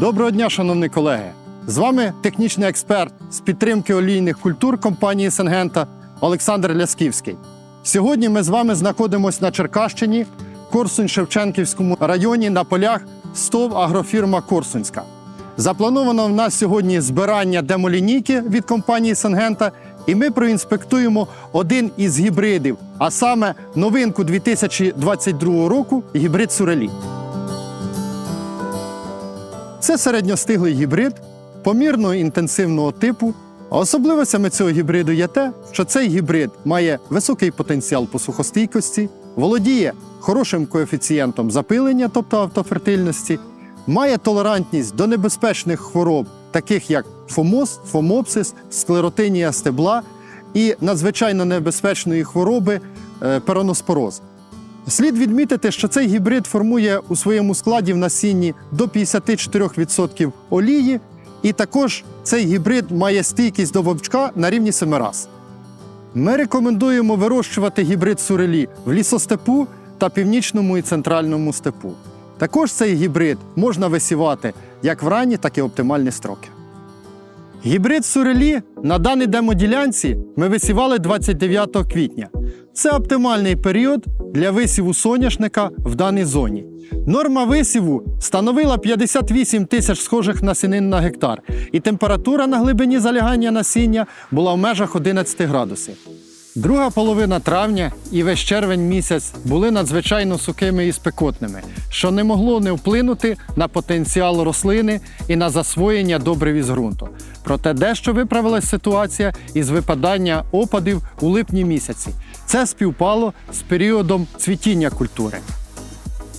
Доброго дня, шановні колеги! З вами технічний експерт з підтримки олійних культур компанії Сенгента Олександр Лясківський. Сьогодні ми з вами знаходимося на Черкащині, Корсунь-Шевченківському районі на полях СТОВ агрофірма Корсунська. Заплановано в нас сьогодні збирання демолінійки від компанії Сенгента, і ми проінспектуємо один із гібридів, а саме новинку 2022 року гібрид Сурелі. Це середньостиглий гібрид помірно інтенсивного типу. А Особливостями цього гібриду є те, що цей гібрид має високий потенціал посухостійкості, володіє хорошим коефіцієнтом запилення, тобто автофертильності, має толерантність до небезпечних хвороб, таких як фомоз, фомопсис, склеротинія стебла і надзвичайно небезпечної хвороби е, пероноспороз. Слід відмітити, що цей гібрид формує у своєму складі в насінні до 54% олії, і також цей гібрид має стійкість до вовчка на рівні 7 раз. Ми рекомендуємо вирощувати гібрид сурелі в лісостепу та північному і центральному степу. Також цей гібрид можна висівати як в ранні, так і оптимальні строки. Гібрид сурелі на даній демоділянці ми висівали 29 квітня. Це оптимальний період для висіву соняшника в даній зоні. Норма висіву становила 58 тисяч схожих насінин на гектар, і температура на глибині залягання насіння була в межах 11 градусів. Друга половина травня і весь червень місяць були надзвичайно сухими і спекотними, що не могло не вплинути на потенціал рослини і на засвоєння добрив із ґрунту. Проте дещо виправилась ситуація із випадання опадів у липні місяці. Це співпало з періодом цвітіння культури.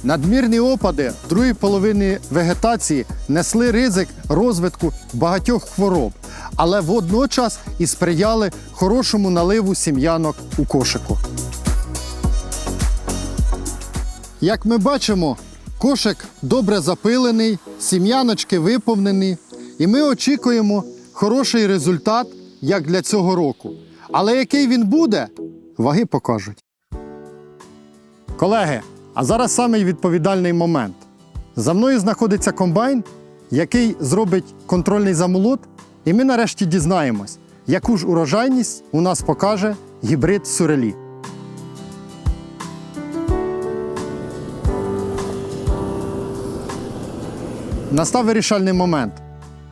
Надмірні опади другої половини вегетації несли ризик розвитку багатьох хвороб, але водночас і сприяли хорошому наливу сім'янок у кошику. Як ми бачимо, кошик добре запилений, сім'яночки виповнені, і ми очікуємо хороший результат як для цього року. Але який він буде, ваги покажуть. Колеги, а зараз самий відповідальний момент. За мною знаходиться комбайн, який зробить контрольний замолот, і ми нарешті дізнаємось, яку ж урожайність у нас покаже гібрид сурелі. Настав вирішальний момент.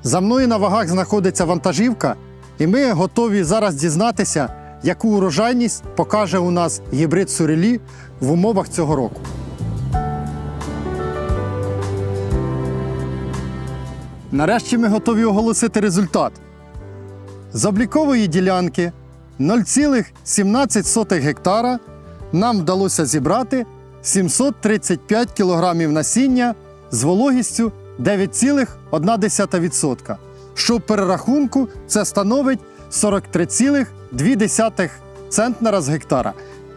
За мною на вагах знаходиться вантажівка, і ми готові зараз дізнатися, яку урожайність покаже у нас гібрид сурелі в умовах цього року. Нарешті ми готові оголосити результат. З облікової ділянки 0,17 гектара нам вдалося зібрати 735 кілограмів насіння з вологістю 9,1%, що в перерахунку це становить 43,2 центнера з гектара.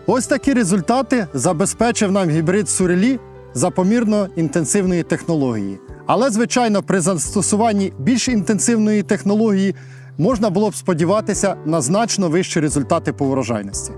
Ось такі результати забезпечив нам гібрид сурелі за помірно інтенсивної технології. Але, звичайно, при застосуванні більш інтенсивної технології можна було б сподіватися на значно вищі результати по урожайності.